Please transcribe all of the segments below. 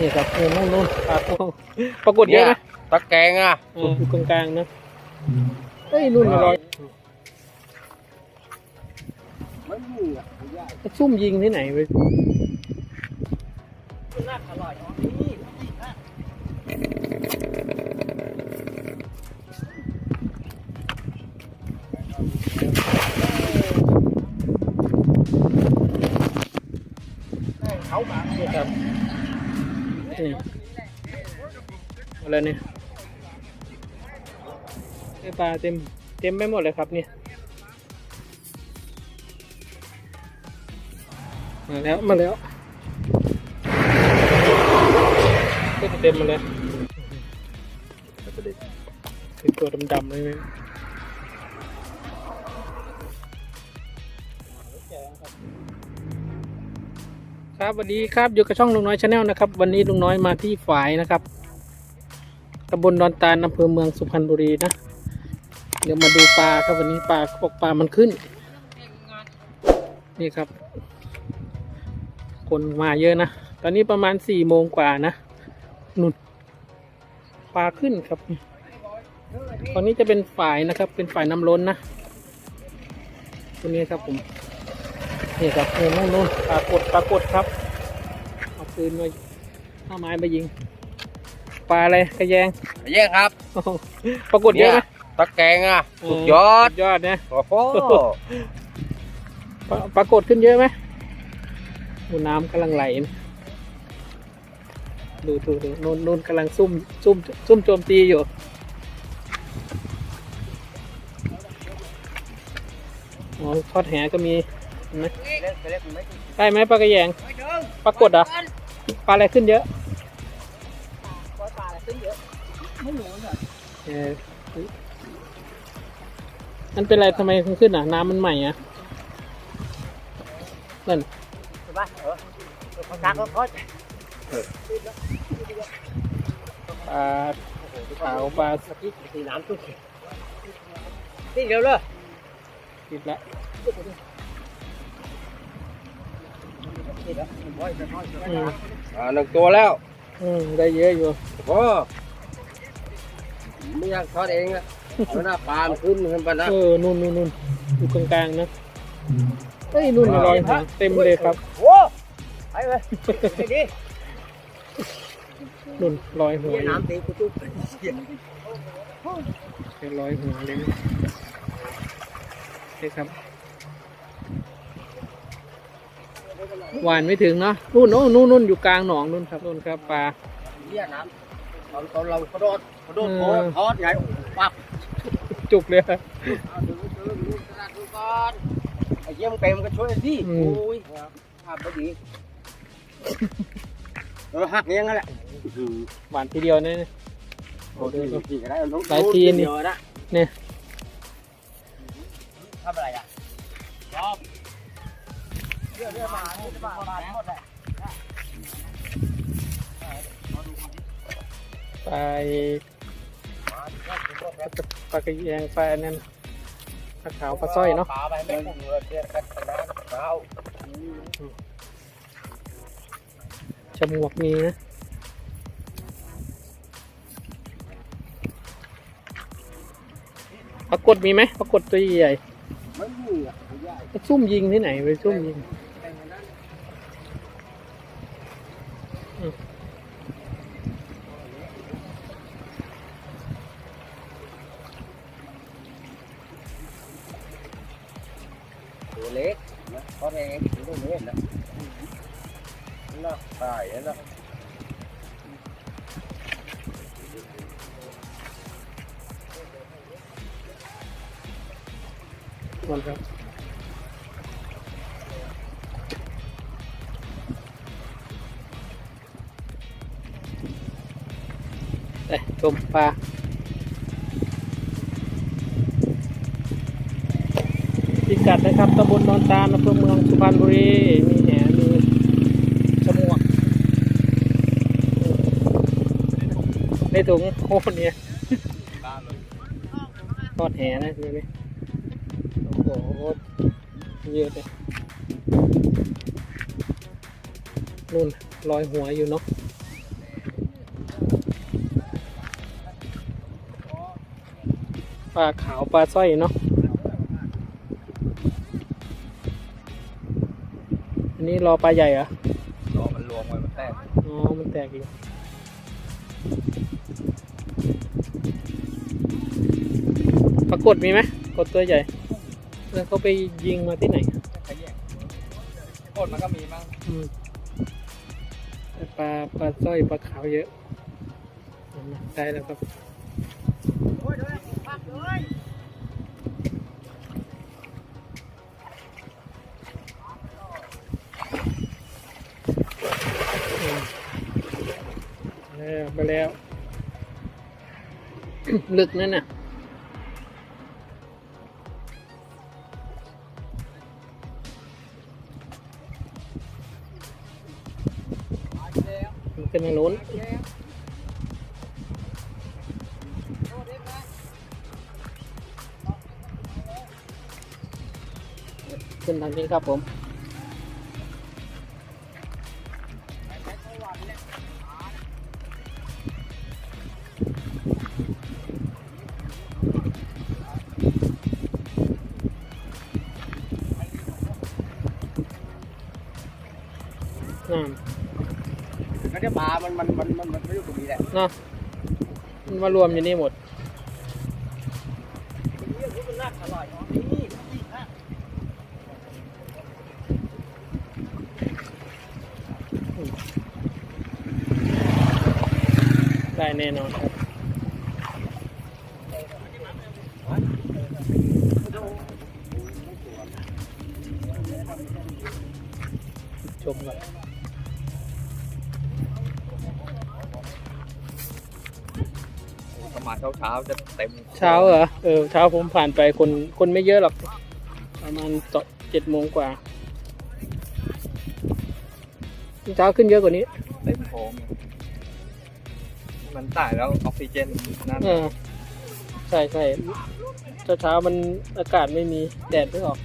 นี่ครับเออนู่นนู่นปลาโอ้ปรากฏเยอะไหมตะแกรงอะเอออยู่กลางๆนะเฮ้ยนู่นอะไรซุ่มยิงที่ไหนไปนี่ครับ นี่อะไรเนี่ยปลาเต็มเต็มไปหมดเลยครับเนี่ยมาแล้วมาแล้วก็เต็มมาเลยเป็นตัวดำๆเลยไหม ครับสวัสดีครับอยู่กับช่องลุงน้อยชาแนลนะครับ วันนี้ลุงน้อยมาที่ฝายนะครับตำบลดอนตาลอำเภอเมืองสุพรรณบุรีนะ เดี๋ยวมาดูปลาครับวันนี้ปลาเขาบอกปลามันขึ้น นี่ครับ คนมาเยอะนะ ตอนนี้ประมาณสี่โมงกว่านะนุ่นปลาขึ้นครับ ตอนนี้จะเป็นฝ่ายนะครับ เป็นฝ่ายน้ำล้นนะ ตัวนี้ครับผม นี่ครับเออนู่นนู่นปลากดปลากดครับเอาปืนมาหน้าไม้มายิงปลาอะไรกระแยงแยกครับ โอ้โหปรากฏเยอะไหม ตะแกรงอะสุดยอด สุดยอดนะโอ้โหปรปรากฏขึ้นเยอะไหมดูน้ำกำลังไหลนะดูดูดูนนนนกำลังซุ่มซุ่มซุ่มโจมตีอยู่ อ๋อทอดแหก็มีเห็น ไหมได้ไหมปลากระแยงปรากฏเหรอะปลาอะไรขึ้นเยอะเออมันเป็นไรทำไมขึ้นอะ น้ำมันใหม่อะนั่นปลาขาวปลาสีน้ำตุ๊กนี่เร็วเลยติดละ อืมอ่าหนึ่งตัวแล้ว อืมได้เยอะอยู่โอ้โหไม่อยากทอดเองอะเอาหน้าปลามันขึ้นขึ้นไปนะเออนู่นนู่นนู่นอยู่กลางๆนะเฮ้ยนู่นลอยหัวเต็มเลยครับโอ้ไปเลยดีนู่นลอยหัวอยู่น้ำตีกูตุ๊กเป็นลอยหัวเลยนี่ครับ หวานไม่ถึงเนาะนู่นนู่นนู่นนู่นอยู่กลางหนองนู่นครับนู่นครับปลาเยี่ยน้ำตอนตอนเรากระโดดกระโดดโผล่เออทอดใหญ่ปักจุกเลยอะเอาดูดูดูกระดาษดูก่อนไอ้เยี่ยมเต็มก็ช่วยสิอืมโอ้ยภาพไม่ดีเออหักเงี้ยงั้นแหละหวานทีเดียวเนี่ยโอ้ยทีก็ได้ลงหลายทีนี่เดียวนะเนี่ยทำอะไรอะรอบ เรื่องเรื่องมาเรื่องมาหมดเลยปปลากระแยงปอันนั่นปลาขาวปลาสร้อยเนาะปลาไปไม่คุ้มเลยเดี๋ยวกันนะเอาจมูกมีนะปรากฏมีไหมปรากฏตัวใหญ่ไม่มีอะซุ่มยิงที่ไหนไปซุ่มยิง ครับไปชมปลาพิกัดนะครับตำบลดอนตาลอำเภอเมืองสุพรรณบุรี มีแหมีจมวกในถุงโอ้เนี่ยทอดแหนะทีนี้โอ้โห เยอะเลยนู่นลอยหัวอยู่เนาะปลาขาวปลาสร้อยเนาะอันนี้รอปลาใหญ่เหรอรอมันรวมไว้มันแตกอ๋อมันแตกอีกปรากฏมีไหมกดตัวใหญ่ แล้วเขาไปยิงมาที่ไหนขยงโคตรมันก็มีมั้งปลาปลาสร้อยปลาขาวเยอะได้แล้วครับแล้วไปแล้ว ลึกนั่นน่ะ ขึ้นทางนู้นขึ้นทางนี้ครับผม เนาะมันมารวมอยู่นี่หมดได้แน่นอนครับ จะเต็มเช้าเหรอ เออ เช้าผมผ่านไปคน คนไม่เยอะหรอก ประมาณตเจ็ดโมงกว่า เช้าขึ้นเยอะกว่านี้ เต็มโค้งมันตายแล้วออกซิเจนนั่นเออใช่ใช่เช้าเช้าๆมันอากาศไม่มีแดดไม่ออก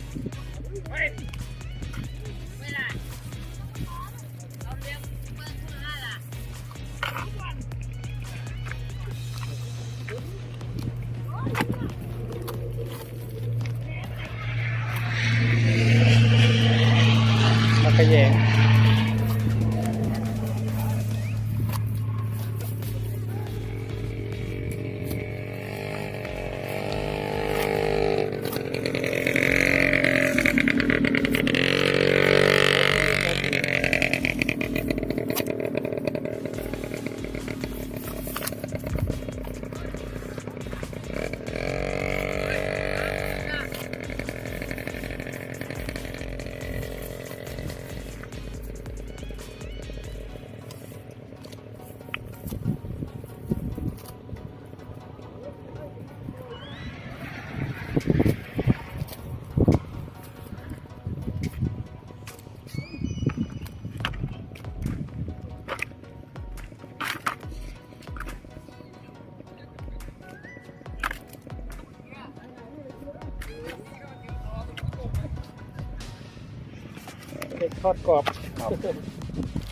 ทอดกรอบ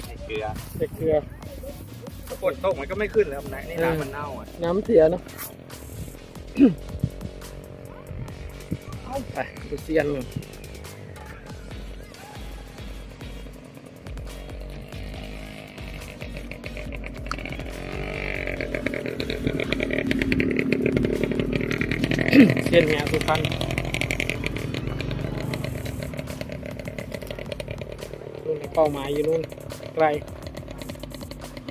ใส่เกลือเด็กเกลือถ้ากดตกมันก็ไม่ขึ้นแล้วนะนี่น้ำมันเน่าอะน้ำเสียเนาะไปดูเซียนหนึ่งเซียนแหงสุพรรณนู่น เป้าหมายอยู่นู่นไกล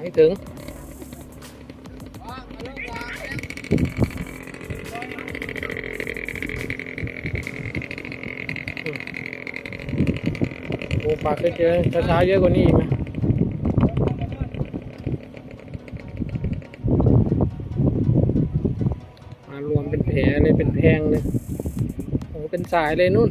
ไม่ถึงโอ้ปลาเคยเจอช้าๆเยอะกว่านี้อีกนะมารวมเป็นแผลเลยเป็นแพงเลยโอ้เป็นสายเลยนู่น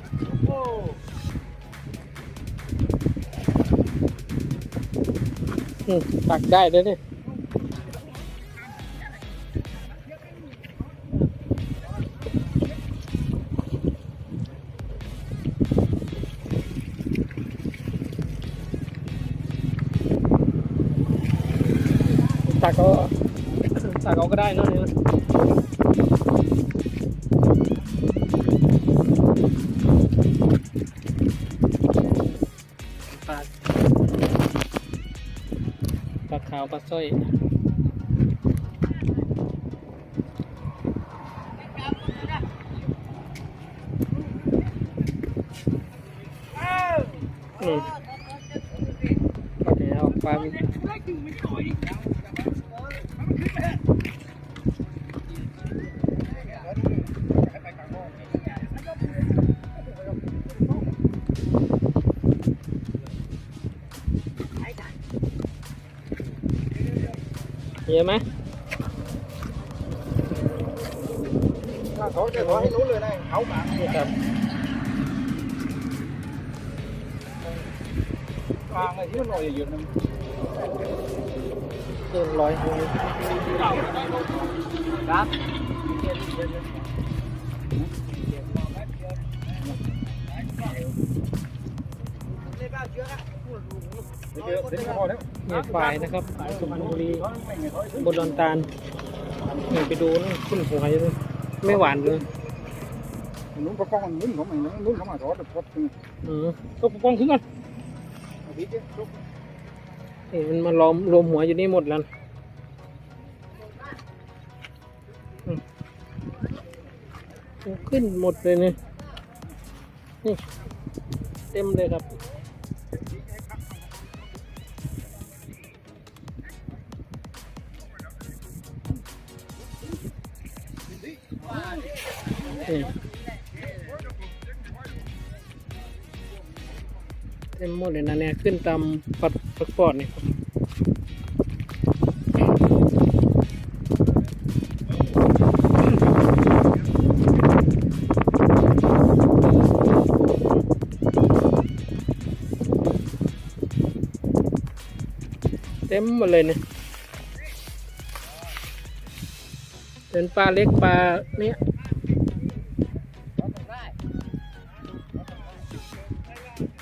ตักได้เลยเนี่ย ปลาขาวปลาสร้อยอืมก็เดี๋ยวเอาปลา อะไรที่มันลอยอยู่นั่นเกินร้อยโลครับเดี๋ยวเดี๋ยวพอแล้วเนี่ยฝ่ายนะครับฝ่ายสุพรรณบุรีบนดอนตาลเนี่ยไปดูนี่ขึ้นหัวเลยไม่หวานเลยนู้นประกองนู้นเขาไม่นู้นเขามาทอดทอดอืมก็ปกป้องขึ้นก่อนพี่เจ๊ นี่มันมาล้อมรวมหัวอยู่นี่หมดแล้วขึ้นหมดเลยเนี่ยนี่ เต็มเลยครับเต็มหมดเลยนะเนี่ย ขึ้นตามปัด ปัดปอดนี่เต็มหมดเลยเนี่ยเป็นปลาเล็กปลาเนี้ย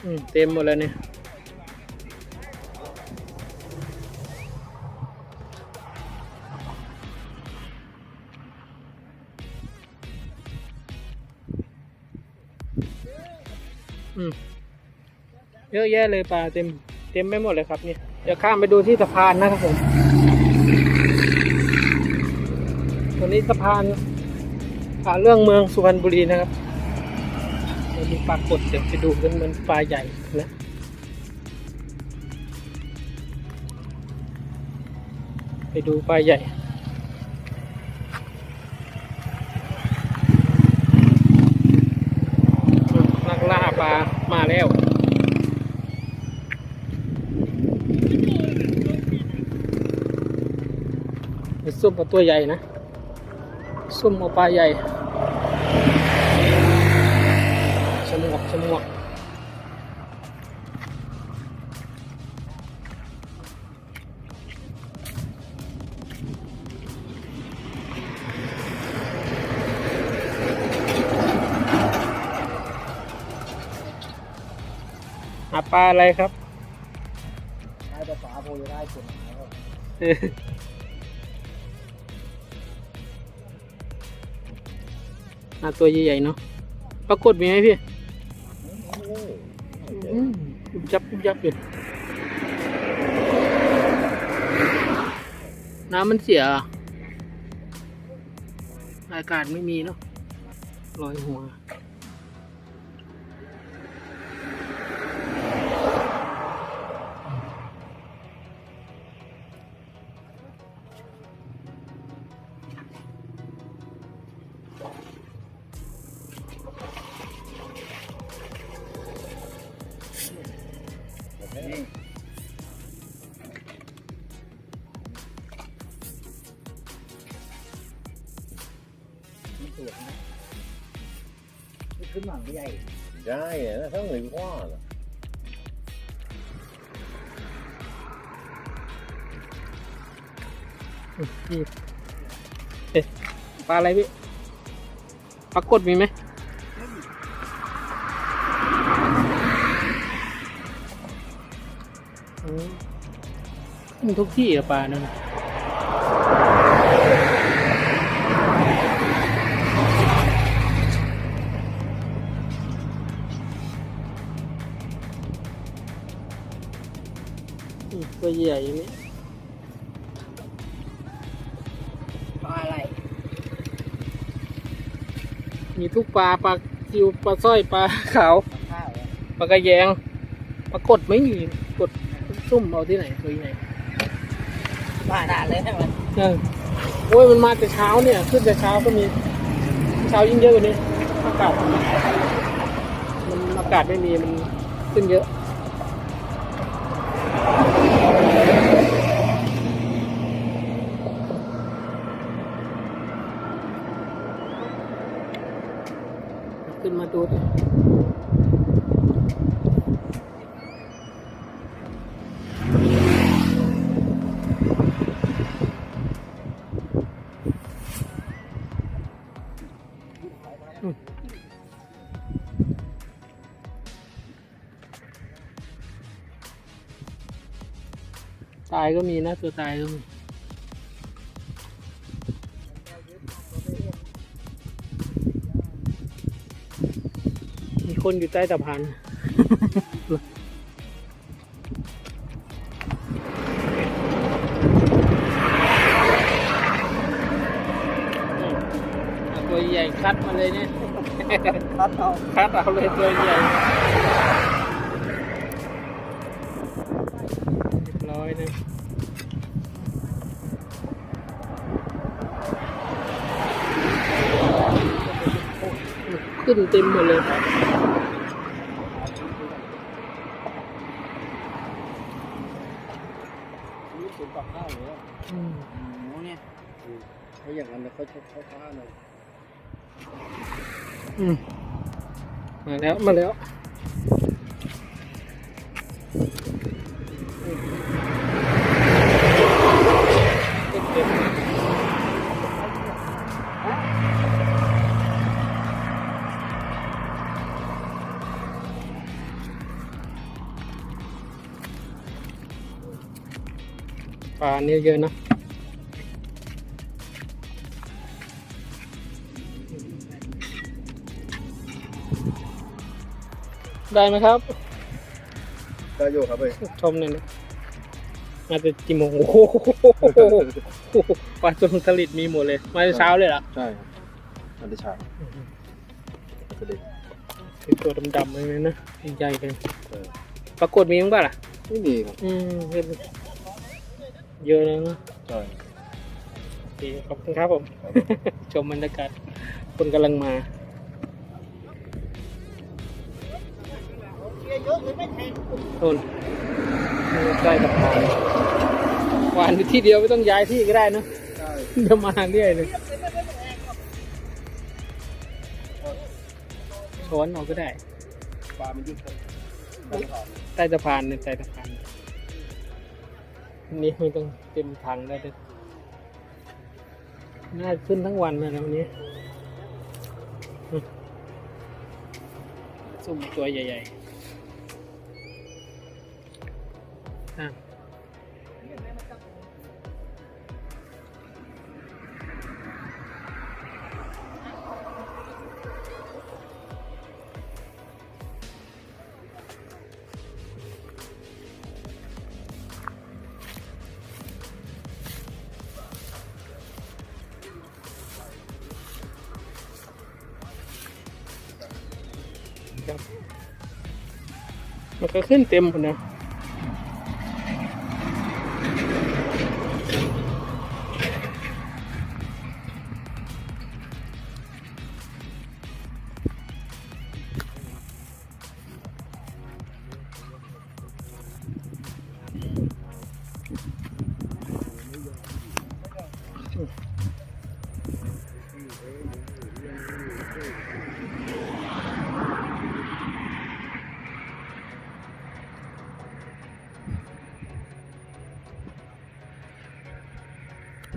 อืมเต็มหมดเลยเนี่ย เยอะแยะเลยปลาเต็มเต็มไปหมดเลยครับเนี่ยเดี๋ยวข้ามไปดูที่สะพานนะครับผมตัวนี้สะพานผ่านเรื่องเมืองสุพรรณบุรีนะครับมีปลากดเดี๋ยวไปดูกันมันปลาใหญ่นะไปดูปลาใหญ่นักล่าปลามาแล้ว ซุ่มเอาตัวใหญ่นะ ซุ่มเอาปลาใหญ่ชมวกชมวกหาปลาอะไรครับได้แต่ฝาโพยได้คน หาตัวใหญ่ๆเนาะปรากฏมีไหมพี่ยุบยับยุบยับอยู่น้ำมันเสียรออากาศไม่มีเนาะลอยหัว หลังใหญ่ ได้นะทั้งหนึ่งว่าน่ะอืมนี่เอ๊ะปลาอะไรพี่ปลากดมีไหมอืมขึ้นทุกที่อะปลานั่น น่ะอืมตัวใหญ่อย่างนี้ปลาอะไร มีทุกปลาปลาซิวปลาสร้อยปลาขาวข้าวปลากระแยงปลากดไม่มีกดซุ่มเอาที่ไหนตัวไหนปลาด่าเลยใช่ไหมเออโอ้ยมันมาแต่เช้าเนี่ย ขึ้นแต่เช้าก็มีเช้ายิ่งเยอะกว่านี้อากาศมันอากาศไม่มีมันขึ้นเยอะ ขึ้นมาดูดิ ตายก็มีนะ ตัวตายก็มีมีคนอยู่ใต้สะพาน คัดมาเลยเนี่ยตัดเอาคัดเอาเลยตัวใหญ่เรียบร้อยนะขึ้นเต็มหมดเลยครับนี่สูงกว่าข้าวเลยอืมหมูเนี่ยถ้าอย่างนั้นเขาชอบข้าวข้าวเลยอื มาแล้ว มาแล้วปลาเนี่ยเยอะนะ ได้ไหมครับก็อยู่ครับเว้ยชมหน่อยนะมาจะกี่โมงโอ้โหปลาจนสลิดมีหมดเลย มาแต่เช้าเลยเหรอใช่ครับอันที่ชาจะเด็กเป็นตัวดำๆเลยนะใหญ่ๆเลยเออปรากฏมีมั้งป่ะล่ะ ไม่มีครับอืมเยอะเยอะเลยนะใช่โอเคขอบคุณครับผม ชมบรรยากาศคนกำลังมา น่นใกล้สะพานหวานอยู่ที่เดียวไม่ต้องย้ายที่ก็ได้เนอะใช่เดี๋ยวมาเรื่อยเลยช้อนเอาก็ได้ปลามันยุ่งครับใต้สะพานเนี่ยใต้สะพานอันนี้ไม่ต้องเต็มถังได้เลยน่าขึ้นทั้งวันเลยนะวันนี้อืมสุ่มตัวใหญ่ ๆ อะมันก็ขึ้นเต็มหมดนะ เ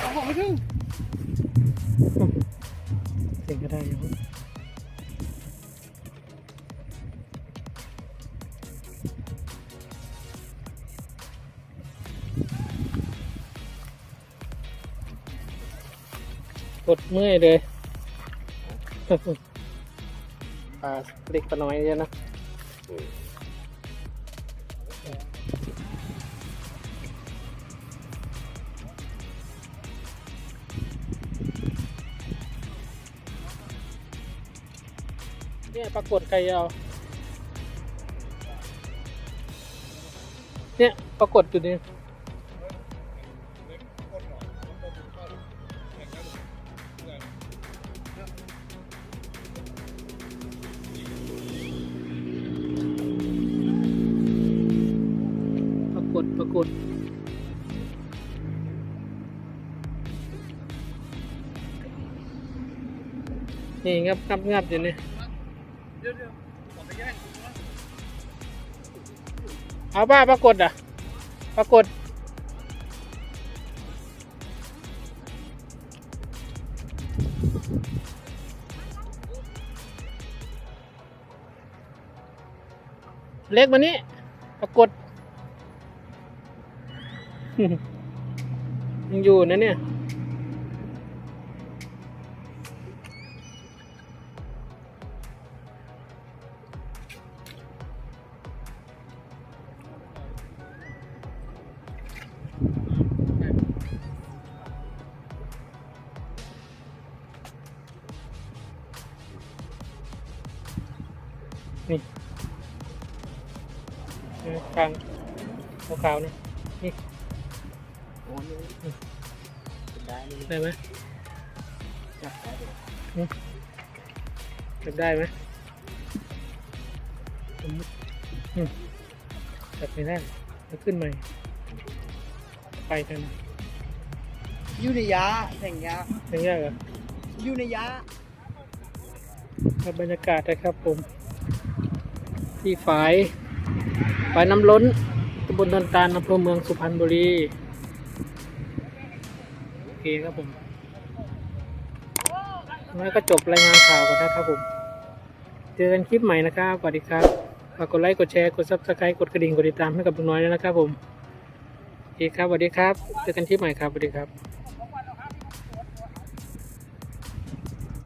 อาของไม่ถึงเสียงก็ได้อยู่กดเมื่อยเลยปลาเล็กปลาน้อยเยอะนะ ปรากฏไก่ยาว เนี่ยปรากฏอยู่นี่ปรากฏปรากฏนี่งับงับงับอยู่นี่ ดี๋ยวเดี๋ยวขอไปแย่งเอาป้าปรากฏอะ ปรากฏ เล็กมานี้ ปรากฏ ยังอยู่นะเนี่ย ขาวๆนะโอ้ยได้เลยได้ไหมจับได้เลยจับได้ไหมอืมอืมจับไม่ได้แล้วขึ้นใหม่ ไปกันอยู่ในยาแข่งยายังยากเหรออยู่ในยาครับบรรยากาศนะครับผม ที่ฝายฝายน้ำล้นตำบลดอนตาลอำเภอเมืองสุพรรณบุรี โอเคครับผมแล้วก็จบรายงานข่าวกันนะครับผม เจอกันคลิปใหม่นะครับ สวัสดีครับ ฝากกดไลค์ กดแชร์ กดซับสไครต์กดกระดิ่ง กดติดตามให้กับลุงน้อยด้วยนะครับผม โอเคครับ สวัสดีครับ เจอกันคลิปใหม่ครับ สวัสดีครับ